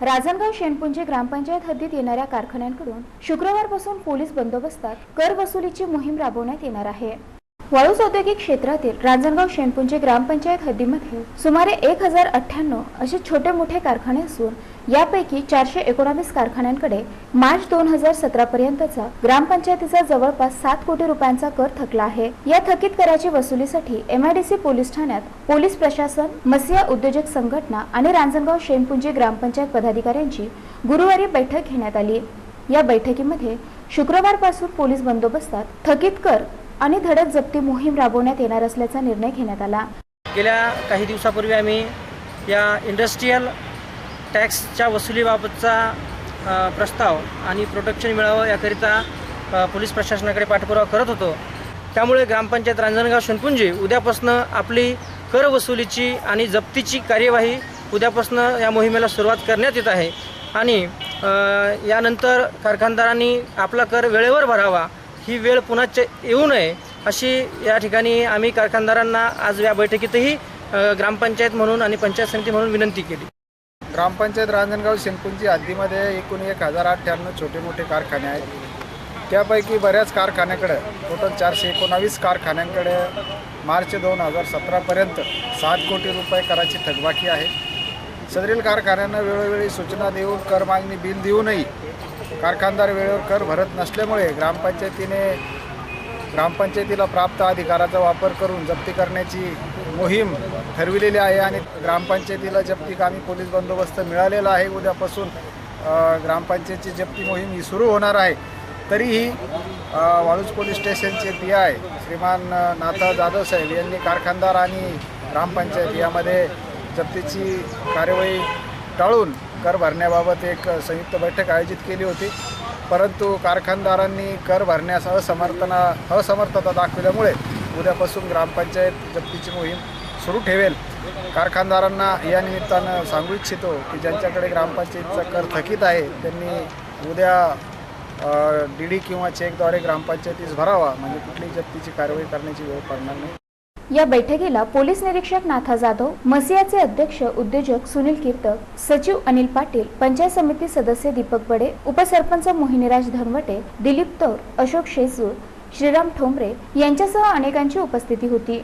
राजनगाव शेणपुंजे ग्रामपंचायत हद्दीत येणाऱ्या कारखान्यांकडून शुक्रवारपासून पोलीस बंदोबस्तात कर वसुलीची मोहीम राबवण्यात येणार आहे. वाळूज औद्योगिक क्षेत्रातील रांजणगाव शेणपुंजी ग्रामपंचायत हद्दीमध्ये सुमारे एक हजार अठ्ठ्याण्णव असे छोटे मोठे कारखाने असून यापैकी चारशे एकोणावीस कारखान्यांकडे मार्च दोन हजार सतरा पर्यंतचा ग्रामपंचायतीचा जवळपास सात कोटी रुपयांचा कर थकला आहे. या थकीत कराची वसुलीसाठी एमआयडीसी पोलीस ठाण्यात पोलीस प्रशासन मसिया उद्योजक संघटना आणि रांजणगाव शेणपुंजी ग्रामपंचायत पदाधिकाऱ्यांची गुरुवारी बैठक घेण्यात आली. या बैठकीमध्ये शुक्रवारपासून पोलीस बंदोबस्तात थकीत कर आणि धडक जप्ती मोहीम राबवण्यात येणार असल्याचा निर्णय घेण्यात आला. गेल्या काही दिवसापूर्वी आम्ही या इंडस्ट्रीयल टॅक्सच्या वसुलीबाबतचा प्रस्ताव आणि प्रोटेक्शन मिळावं याकरिता पोलीस प्रशासनाकडे पाठपुरावा करत होतो. त्यामुळे ग्रामपंचायत रांजणगाव शनपुंजी उद्यापासून आपली कर वसुलीची आणि जप्तीची कार्यवाही उद्यापासून या मोहिमेला सुरुवात करण्यात येत आहे. आणि यानंतर कारखानदारांनी आपला कर वेळेवर भरावा ही वेळ पुन्हा येऊ नये अशी या ठिकाणी आम्ही कारखानदारांना आज या बैठकीतही ग्रामपंचायत म्हणून आणि पंचायत समिती म्हणून विनंती केली. ग्रामपंचायत रांजणगाव शिंदपुंजी हद्दीमध्ये एकूण एक हजार अठ्ठ्याण्णव छोटे मोठे कारखाने आहेत. त्यापैकी बऱ्याच कारखान्याकडे टोटल चारशे एकोणावीस कारखान्यांकडे मार्च दोन हजार सतरापर्यंत सात कोटी रुपये कराची थकबाकी आहे. सदरील कारखान्यांना वेळोवेळी सूचना देऊन कर मागणी बिल देऊनही कारखानदार वेळेवर कर भरत नसल्यामुळे ग्रामपंचायतीने ग्रामपंचायतीला प्राप्त अधिकाराचा वापर करून जप्ती करण्याची मोहीम ठरविलेली आहे आणि ग्रामपंचायतीला जप्ती कामी पोलीस बंदोबस्त मिळालेला आहे. उद्यापासून ग्रामपंचायतची जप्ती मोहीम ही सुरू होणार आहे. तरीही वाळूज पोलीस स्टेशनचे पी आय श्रीमान नाथा जाधव साहेब यांनी कारखानदार आणि ग्रामपंचायत यामध्ये जप्तीची कार्यवाही टाळून कर भरण्याबाबत एक संयुक्त बैठक आयोजित केली होती. परंतु कारखानदारांनी कर भरण्यास असमर्थना असमर्थता दाखविल्यामुळे उद्यापासून ग्रामपंचायत जप्तीची मोहीम सुरू ठेवेल. कारखानदारांना या निमित्तानं सांगू इच्छितो की ज्यांच्याकडे ग्रामपंचायतीचा कर थकीत आहे त्यांनी उद्या डी डी किंवा चेकद्वारे ग्रामपंचायतीस भरावा म्हणजे कुठलीही जप्तीची कारवाई करण्याची वेळ पडणार नाही. या बैठकीला पोलीस निरीक्षक नाथा जाधव मसियाचे अध्यक्ष उद्योजक सुनील कीर्तक सचिव अनिल पाटील पंचायत समिती सदस्य दीपक बडे उपसरपंच मोहिनीराज धनवटे दिलीप तौर अशोक शेजूर श्रीराम ठोंबरे यांच्यासह अनेकांची उपस्थिती होती.